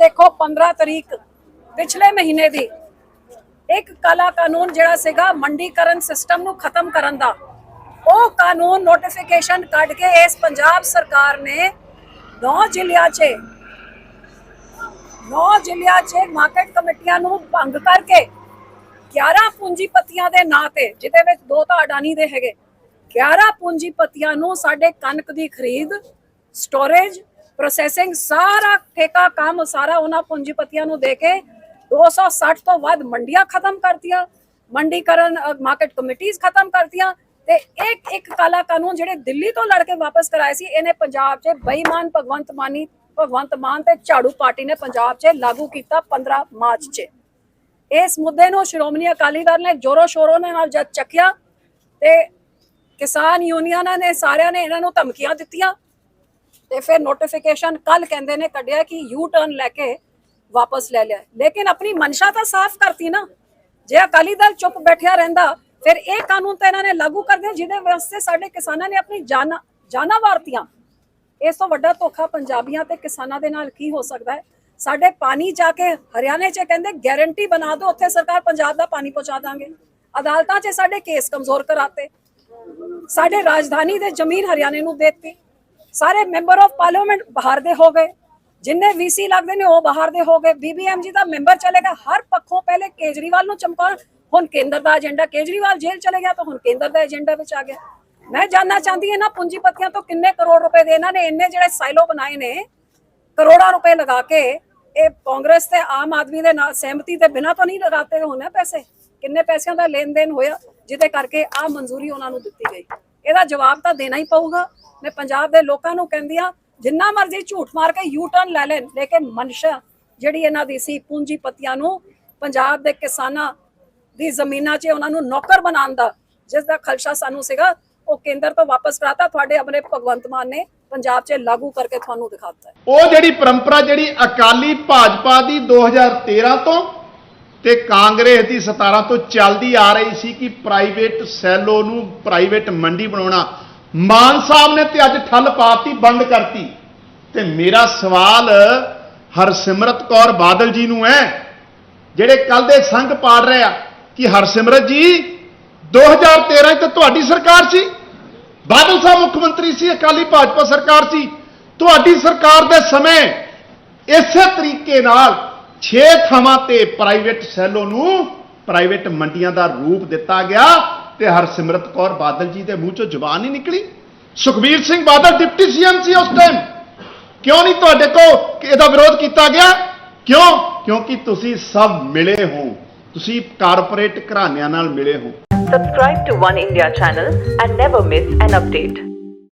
ਦੇਖੋ 15 ਤਰੀਕ ਪਿਛਲੇ ਮਹੀਨੇ ਦੀ ਇੱਕ ਕਾਲਾ ਕਾਨੂੰਨ ਜਿਹੜਾ ਸੀਗਾ ਮੰਡੀਕਰਨ ਸਿਸਟਮ ਨੂੰ ਖਤਮ ਕਰਨ ਦਾ, ਉਹ ਕਾਨੂੰਨ ਨੋਟੀਫਿਕੇਸ਼ਨ ਕੱਢ ਕੇ ਇਸ ਪੰਜਾਬ ਸਰਕਾਰ ਨੇ 9 ਜ਼ਿਲ੍ਹਿਆਂ 'ਚ 9 ਜ਼ਿਲ੍ਹਿਆਂ 'ਚ ਮਾਰਕੀਟ ਕਮੇਟੀਆਂ ਨੂੰ ਭੰਗ ਕਰਕੇ 11 ਪੂੰਜੀਪਤੀਆਂ ਦੇ ਨਾਂ ਤੇ, ਜਿਹਦੇ ਵਿੱਚ ਦੋ ਤਾਂ ਅਡਾਨੀ ਦੇ ਹੈਗੇ 11 ਪੂੰਜੀਪਤੀਆਂ ਨੂੰ ਸਾਡੇ ਕਣਕ ਦੀ ਖਰੀਦ ਸਟੋਰੇਜ ਪ੍ਰੋਸੈਸਿੰਗ ਸਾਰਾ ਠੇਕਾ, ਕੰਮ ਸਾਰਾ ਉਹਨਾਂ ਪੂੰਜੀਪਤੀਆਂ ਨੂੰ ਦੇ ਕੇ 260 ਤੋਂ ਵੱਧ ਮੰਡੀਆਂ ਖਤਮ ਕਰਤੀਆਂ। ਮੰਡੀਕਰਨ ਮਾਰਕੀਟ ਕਮੇਟੀਆਂ ਖਤਮ ਕਰਤੀਆਂ ਤੇ ਇੱਕ ਇੱਕ ਕਾਲਾ ਕਾਨੂੰਨ ਜਿਹੜੇ ਦਿੱਲੀ ਤੋਂ ਲੜ ਕੇ ਵਾਪਸ ਕਰਾਏ ਸੀ, ਇਹਨੇ ਪੰਜਾਬ 'ਚ ਬੇਈਮਾਨ ਭਗਵੰਤ ਮਾਨੀ ਭਗਵੰਤ ਮਾਨ ਤੇ ਝਾੜੂ ਪਾਰਟੀ ਨੇ ਪੰਜਾਬ 'ਚ ਲਾਗੂ ਕੀਤਾ 15 ਮਾਰਚ 'ਚ। ਇਸ ਮੁੱਦੇ ਨੂੰ ਸ਼੍ਰੋਮਣੀ ਅਕਾਲੀ ਦਲ ਨੇ ਜੋਰੋ ਸ਼ੋਰੋ ਨਾਲ ਜਦ ਚੱਕਿਆ ਤੇ ਕਿਸਾਨ ਯੂਨੀਅਨਾਂ ਨੇ ਸਾਰਿਆਂ ਨੇ ਇਹਨਾਂ ਨੂੰ ਧਮਕੀਆਂ ਦਿੱਤੀਆਂ। ਤੇ ਫਿਰ ਨੋਟੀਫਿਕੇਸ਼ਨ ਕੱਲ ਕਹਿੰਦੇ ਨੇ ਕੱਢਿਆ ਕਿ ਯੂ ਟਰਨ ਲੈ ਕੇ ਵਾਪਸ ਲੈ ਲਿਆ। ਲੇਕਿਨ ਆਪਣੀ ਮਨਸ਼ਾ ਤਾਂ ਸਾਫ਼ ਕਰਤੀ ਨਾ। ਜੇ ਅਕਾਲੀ ਦਲ ਚੁੱਪ ਬੈਠਿਆ ਰਹਿੰਦਾ, ਫਿਰ ਇਹ ਕਾਨੂੰਨ ਤਾਂ ਇਹਨਾਂ ਨੇ ਲਾਗੂ ਕਰ ਦਿਆ ਜਿਹਦੇ ਵਾਸਤੇ ਸਾਡੇ ਕਿਸਾਨਾਂ ਨੇ ਆਪਣੀ ਜਾਨਾਂ ਜਾਨਾਂ ਵਾਰਤੀਆਂ। ਇਸ ਤੋਂ ਵੱਡਾ ਧੋਖਾ ਪੰਜਾਬੀਆਂ ਤੇ ਕਿਸਾਨਾਂ ਦੇ ਨਾਲ ਕੀ ਹੋ ਸਕਦਾ ਹੈ? ਸਾਡੇ ਪਾਣੀ ਜਾ ਕੇ ਹਰਿਆਣੇ 'ਚ ਕਹਿੰਦੇ ਗਾਰੰਟੀ ਬਣਾ ਦਿਓ, ਉੱਥੇ ਸਰਕਾਰ ਪੰਜਾਬ ਦਾ ਪਾਣੀ ਪਹੁੰਚਾ ਦਾਂਗੇ। ਅਦਾਲਤਾਂ 'ਚ ਸਾਡੇ ਕੇਸ ਕਮਜ਼ੋਰ ਕਰਾਤੇ। ਸਾਡੇ ਰਾਜਧਾਨੀ ਦੇ ਜ਼ਮੀਨ ਹਰਿਆਣੇ ਨੂੰ ਦੇਤੀ। ਸਾਰੇ ਮੈਂਬਰ ਆਫ ਪਾਰਲੀਮੈਂਟ ਬਾਹਰ ਦੇ ਹੋ ਗਏ। ਜਿੰਨੇ ਵੀਸੀ ਲੱਗਦੇ ਨੇ, ਉਹ ਬਾਹਰ ਦੇ ਹੋ ਗਏ। ਬੀਬੀਐਮਜੀ ਦਾ ਮੈਂਬਰ ਚਲੇਗਾ ਹਰ ਪੱਖੋਂ ਪਹਿਲੇ ਕੇਜਰੀਵਾਲ ਨੂੰ ਚਮਕਾਉਣ। ਹੁਣ ਕੇਂਦਰ ਦਾ ਏਜੰਡਾ ਕੇਜਰੀਵਾਲ ਜੇਲ੍ਹ ਚਲੇ ਗਿਆ ਤਾਂ ਹੁਣ ਕੇਂਦਰ ਦਾ ਏਜੰਡਾ ਵਿੱਚ ਆ ਗਿਆ। ਮੈਂ ਜਾਨਣਾ ਚਾਹੁੰਦੀ ਹਾਂ ਨਾ ਪੂੰਜੀਪਤੀਆਂ ਤੋਂ ਕਿੰਨੇ ਕਰੋੜ ਰੁਪਏ ਦੇ ਇਹਨਾਂ ਨੇ ਇੰਨੇ ਜਿਹੜੇ ਸਾਈਲੋ ਬਣਾਏ ਨੇ, ਕਰੋੜਾਂ ਰੁਪਏ ਲਗਾ ਕੇ ਇਹ ਕਾਂਗਰਸ ਤੇ ਆਮ ਆਦਮੀ ਦੇ ਨਾਲ ਸਹਿਮਤੀ ਦੇ ਬਿਨਾਂ ਤੋਂ ਨਹੀਂ ਲਗਾਤੇ ਹੋਣਾ ਪੈਸੇ। ਕਿੰਨੇ ਪੈਸਿਆਂ ਦਾ ਲੈਣ ਦੇਣ ਹੋਇਆ, ਜਿਹਦੇ ਕਰਕੇ ਆ ਮਨਜ਼ੂਰੀ ਉਹਨਾਂ ਨੂੰ ਦਿੱਤੀ ਗਈ। ਇਹਦਾ ਜਵਾਬ ਤਾਂ ਦੇਣਾ ਹੀ ਪਊਗਾ। ਮੈਂ ਪੰਜਾਬ ਦੇ ਲੋਕਾਂ ਨੂੰ ਕਹਿੰਦੀ ਆ, ਜਿੰਨਾ ਮਰਜ਼ੀ ਝੂਠ ਮਾਰ ਕੇ ਯੂ ਟਰਨ ਲੈ ਲੈਣ, ਲੇਕਿਨ ਮਨਸ਼ਾ ਜਿਹੜੀ ਇਹਨਾਂ ਦੀ ਸੀ ਪੂੰਜੀਪਤੀਆਂ ਨੂੰ ਪੰਜਾਬ ਦੇ ਕਿਸਾਨਾਂ ਦੀ ਜ਼ਮੀਨਾਂ 'ਚ ਉਹਨਾਂ ਨੂੰ ਨੌਕਰ ਬਣਾਉਣ ਦਾ, ਜਿਸ ਦਾ ਖਲਸ਼ਾ ਸਾਨੂੰ ਸੀਗਾ, ਉਹ ਕੇਂਦਰ ਤੋਂ ਵਾਪਸ ਕਰਾਤਾ। ਤੁਹਾਡੇ ਆਪਣੇ ਭਗਵੰਤ ਮਾਨ ਨੇ ਪੰਜਾਬ 'ਚ ਲਾਗੂ ਕਰਕੇ ਤੁਹਾਨੂੰ ਦਿਖਾਤਾ। ਹੈ ਉਹ ਜਿਹੜੀ ਪਰੰਪਰਾ ਜਿਹੜੀ ਅਕਾਲੀ ਭਾਜਪਾ ਦੀ 2013 ਤੋਂ ਤੇ ਕਾਂਗਰਸ ਦੀ 17 ਤੋਂ ਚੱਲਦੀ ਆ ਰਹੀ ਸੀ ਕਿ ਪ੍ਰਾਈਵੇਟ ਸੈਲੋ ਨੂੰ ਪ੍ਰਾਈਵੇਟ ਮੰਡੀ ਬਣਾਉਣਾ। ਮਾਨ ਸਾਹਿਬ ਨੇ ਤੇ ਅੱਜ ਠੱਲ ਪਾਤੀ, ਬੰਦ ਕਰਤੀ। ਤੇ ਮੇਰਾ ਸਵਾਲ ਹਰਸਿਮਰਤ ਕੌਰ ਬਾਦਲ ਜੀ ਨੂੰ ਹੈ, ਜਿਹੜੇ ਕੱਲ ਦੇ ਸੰਘ ਪਾੜ ਰਹੇ ਆ, ਕਿ ਹਰਸਿਮਰਤ ਜੀ 2013 ਚ ਤੁਹਾਡੀ ਸਰਕਾਰ ਸੀ? ਬਾਦਲ ਸਾਹਿਬ ਮੁੱਖ ਮੰਤਰੀ ਸੀ, ਅਕਾਲੀ ਭਾਜਪਾ ਸਰਕਾਰ ਸੀ। ਤੁਹਾਡੀ ਸਰਕਾਰ ਦੇ ਸਮੇਂ ਇਸੇ ਤਰੀਕੇ ਨਾਲ 6 ਥਾਵਾਂ ਤੇ ਪ੍ਰਾਈਵੇਟ ਸੈਲੋ ਨੂੰ ਪ੍ਰਾਈਵੇਟ ਮੰਡੀਆਂ ਦਾ ਰੂਪ ਦਿੱਤਾ ਗਿਆ ਤੇ ਹਰਸਿਮਰਤ ਕੌਰ ਬਾਦਲ ਜੀ ਦੇ ਮੂੰਹ ਚੋਂ ਜ਼ੁਬਾਨ ਨਹੀਂ ਨਿਕਲੀ। ਸੁਖਬੀਰ ਸਿੰਘ ਬਾਦਲ ਡਿਪਟੀ ਸੀਐਮ ਸੀ ਉਸ ਟਾਈਮ ਕਿਉਂ ਨਹੀਂ ਤੁਹਾਡੇ ਕੋ ਇਹਦਾ ਵਿਰੋਧ ਕੀਤਾ ਗਿਆ? ਕਿਉਂ? ਕਿਉਂਕਿ ਤੁਸੀਂ ਸਭ ਮਿਲੇ ਹੋ। ਤੁਸੀਂ ਕਾਰਪੋਰੇਟ ਘਰਾਣਿਆਂ ਨਾਲ ਮਿਲੇ ਹੋ। Subscribe to One India channel and never miss an update.